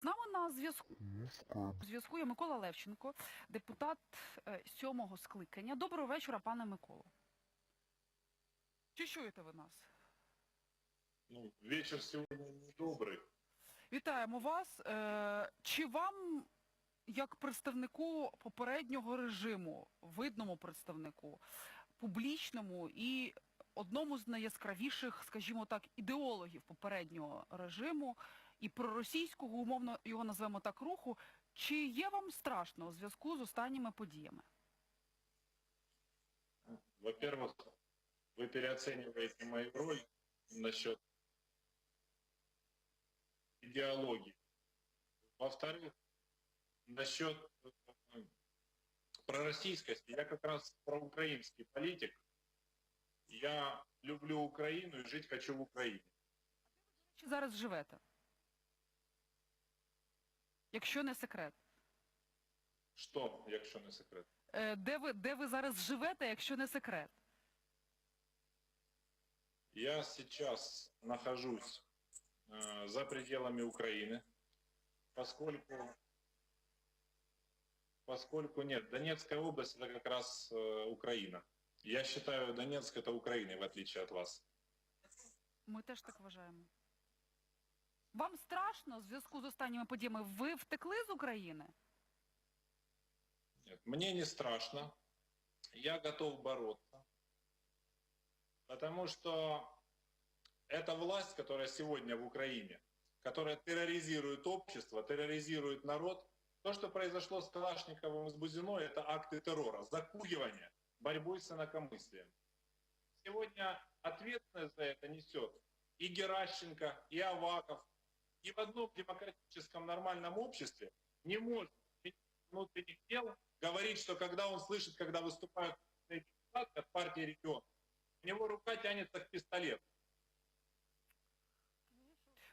З нами на зв'язку зв'язку є Микола Левченко, депутат е, сьомого скликання. Доброго вечора, пане Миколо. Чи чуєте ви нас? Ну, вечер сегодня недобрый. Вітаємо вас. Е, Чи вам, як представнику попереднього режиму, видному представнику, публічному і одному з найяскравіших, скажімо так, ідеологів попереднього режиму і проросійського, умовно його назвемо так, руху, чи є вам страшно у зв'язку з останніми подіями? Во-первых, вы переоцениваете мою роль насчет идеологии. Во-вторых, насчет э, пророссийскости. Я как раз проукраинский политик. Я люблю Украину и жить хочу в Украине. Чи зараз живете? Якщо не секрет. Что, якщо не секрет? Е, Де ви, де ви зараз живете, якщо не секрет? Я сейчас нахожусь э, за пределами Украины, поскольку, поскольку нет, Донецкая область это как раз э, Украина. Я считаю, Донецк это Украина, в отличие от вас. Ми теж так вважаємо. Вам страшно в зв'язку з останніми подіями? Ви втекли з України? Нет, мне не страшно, я готов бороться, потому что эта власть, которая сегодня в Украине, которая терроризирует общество, терроризирует народ, то, что произошло с Калашниковым и с Бузиной, это акты террора, закуривания, борьбой с инакомыслием. Сегодня ответственность за это несет и Геращенко, и Аваков, и в одном демократическом нормальном обществе не может министр внутренних дел говорить, что когда он слышит, когда выступают депутаты от партии регион, у него рука тянется к пистолету.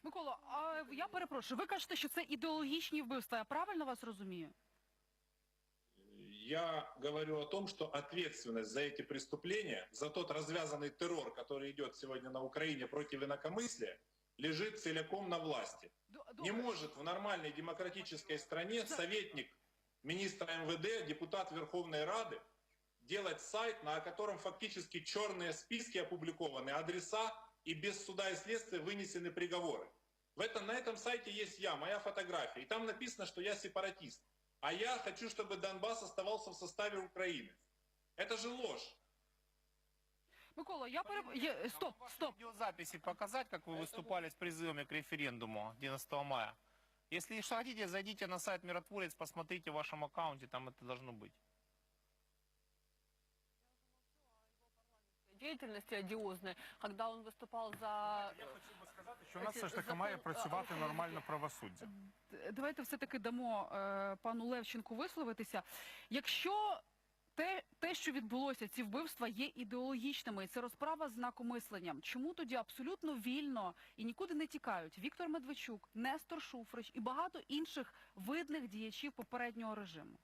Микола, а я перепрошую, ви кажете, що це ідеологічні вбивства. Я правильно вас розумію? Я говорю о том, что ответственность за эти преступления, за тот развязанный террор, который идет сегодня на Украине против инакомыслия, лежит целиком на власти. Не может в нормальной демократической стране советник министра МВД, депутат Верховной Рады делать сайт, на котором фактически черные списки опубликованы, адреса и без суда и следствия вынесены приговоры. В этом, на этом сайте есть я, моя фотография, и там написано, что я сепаратист. А я хочу, чтобы Донбасс оставался в составе Украины. Это же ложь. Микола, я переп... є- Стоп, стоп. Видеозаписи показать, как вы выступали с призывами к референдуму 11 мая. Если что хотите, зайдите на сайт Миротворец, посмотрите в вашем аккаунте, там это должно быть. деятельности одиозной, когда он выступал за... Я хотів би сказати, що у нас все ж таки має працювати нормально правосуддя. Д- Давайте все-таки дамо е, пану Левченку висловитися. Якщо те, те, що відбулося, ці вбивства є ідеологічними, і це розправа з знакомисленням, чому тоді абсолютно вільно і нікуди не тікають Віктор Медведчук, Нестор Шуфрич і багато інших видних діячів попереднього режиму?